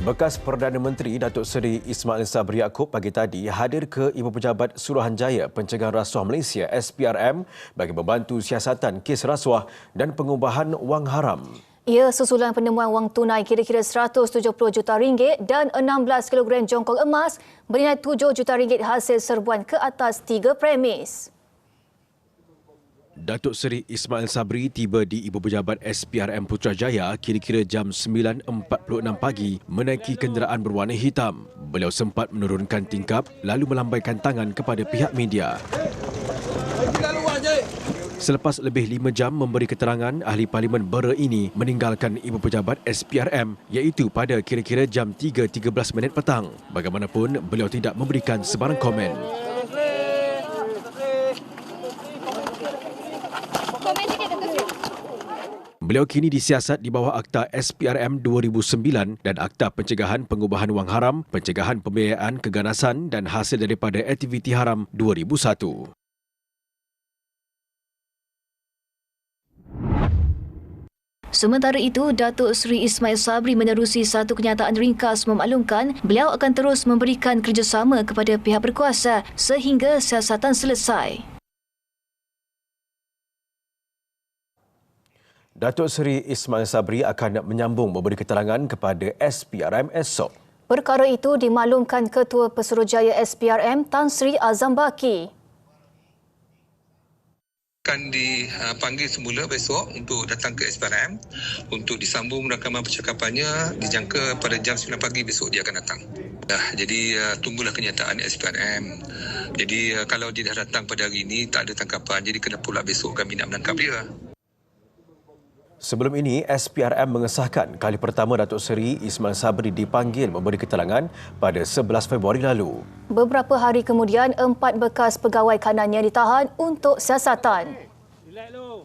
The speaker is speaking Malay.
Bekas Perdana Menteri Datuk Seri Ismail Sabri Yaakob pagi tadi hadir ke Ibu Pejabat Suruhanjaya Pencegahan Rasuah Malaysia SPRM bagi membantu siasatan kes rasuah dan pengubahan wang haram. Ia susulan penemuan wang tunai kira-kira 170 juta ringgit dan 16 kg jongkong emas bernilai 7 juta ringgit hasil serbuan ke atas tiga premis. Datuk Seri Ismail Sabri tiba di Ibu Pejabat SPRM Putrajaya kira-kira jam 9.46 pagi menaiki kenderaan berwarna hitam. Beliau sempat menurunkan tingkap lalu melambaikan tangan kepada pihak media. Selepas lebih lima jam memberi keterangan, ahli parlimen Bera ini meninggalkan Ibu Pejabat SPRM iaitu pada kira-kira jam 3.13 minit petang. Bagaimanapun, beliau tidak memberikan sebarang komen. Beliau kini disiasat di bawah Akta SPRM 2009 dan Akta Pencegahan Pengubahan Wang Haram, Pencegahan Pembiayaan Keganasan dan Hasil daripada Aktiviti Haram 2001. Sementara itu, Datuk Seri Ismail Sabri menerusi satu kenyataan ringkas memaklumkan beliau akan terus memberikan kerjasama kepada pihak berkuasa sehingga siasatan selesai. Datuk Seri Ismail Sabri akan menyambung memberi keterangan kepada SPRM esok. Perkara itu dimaklumkan Ketua Pesuruhjaya SPRM Tan Sri Azam Baki. akan dipanggil semula besok untuk datang ke SPRM untuk disambung rakaman percakapannya dijangka pada jam 9 pagi besok dia akan datang. Dah, jadi uh, tunggulah kenyataan SPRM. Jadi uh, kalau dia dah datang pada hari ini tak ada tangkapan jadi kena pula besok kami nak menangkap dia. Sebelum ini, SPRM mengesahkan kali pertama Datuk Seri Ismail Sabri dipanggil memberi keterangan pada 11 Februari lalu. Beberapa hari kemudian, empat bekas pegawai kanannya ditahan untuk siasatan. Relax.